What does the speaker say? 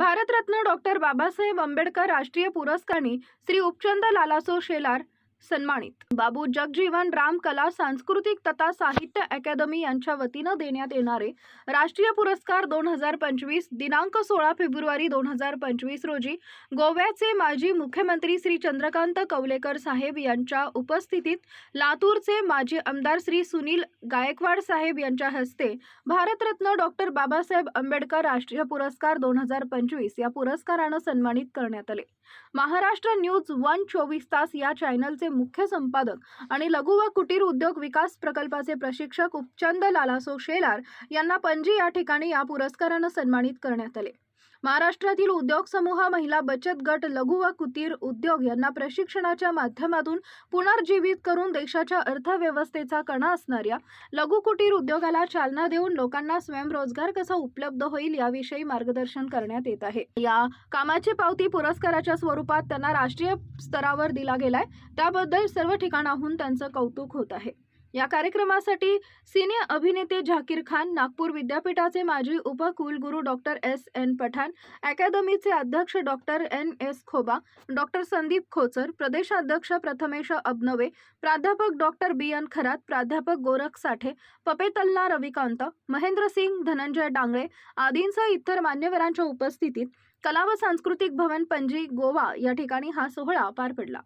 Bharat Ratna doctor Babasaheb Ambedkar राष्ट्रीय पुरस्कारांनी श्री उपचंद लालासो शेलार सन्मानित. बाबू जगजीवन राम कला सांस्कृतिक तथा साहित्य अकादमी यांच्या वतीनं देण्यात येणारे राष्ट्रीय पुरस्कार दोन हजार पंचवीस दिनांक सोळा फेब्रुवारी दोन हजार पंचवीस रोजी गोव्याचे माजी मुख्यमंत्री श्री चंद्रकांत कवलेकर साहेब यांच्या उपस्थितीत लातूरचे माजी आमदार श्री सुनील गायकवाड साहेब यांच्या हस्ते भारतरत्न डॉक्टर बाबासाहेब आंबेडकर राष्ट्रीय पुरस्कार दोन हजार पंचवीस या पुरस्कारानं सन्मानित करण्यात आले. महाराष्ट्र न्यूज वन चोवीस तास या चॅनलचे मुख्य संपादक आणि लघु व कुटीर उद्योग विकास प्रकल्पाचे प्रशिक्षक उपचंद लालासो शेलार यांना पणजी या ठिकाणी या पुरस्कारानं सन्मानित करण्यात आले. महाराष्ट्रातील उद्योग समूह महिला बचत गट लघु व कुटीर उद्योग यांना प्रशिक्षणाच्या माध्यमातून पुनर्जीवित करून देशाच्या अर्थव्यवस्थेचा कणा असणाऱ्या लघु कुटीर उद्योगाला चालना देऊन लोकांना स्वयंरोजगार कसा उपलब्ध होईल याविषयी मार्गदर्शन करण्यात येत आहे. या कामाची पावती पुरस्काराच्या स्वरूपात त्यांना राष्ट्रीय स्तरावर दिला गेलाय. त्याबद्दल सर्व ठिकाणाहून त्यांचं कौतुक होत आहे. या कार्यक्रमासाठी सिने अभिनेते झाकीर खान नागपूर विद्यापीठाचे माजी उपकुलगुरू डॉक्टर एस एन पठाण अकादमीचे अध्यक्ष doctor N S Khoba doctor Sandeep Khochar प्रदेशाध्यक्ष प्रथमेश अबनवे प्राध्यापक डॉक्टर बी एन खरात प्राध्यापक गोरख साठे पपेतल्ला रविकांत महेंद्र सिंग धनंजय डांगळे आदींसह इतर मान्यवरांच्या उपस्थितीत कला व सांस्कृतिक भवन पणजी गोवा या ठिकाणी हा सोहळा पार पडला.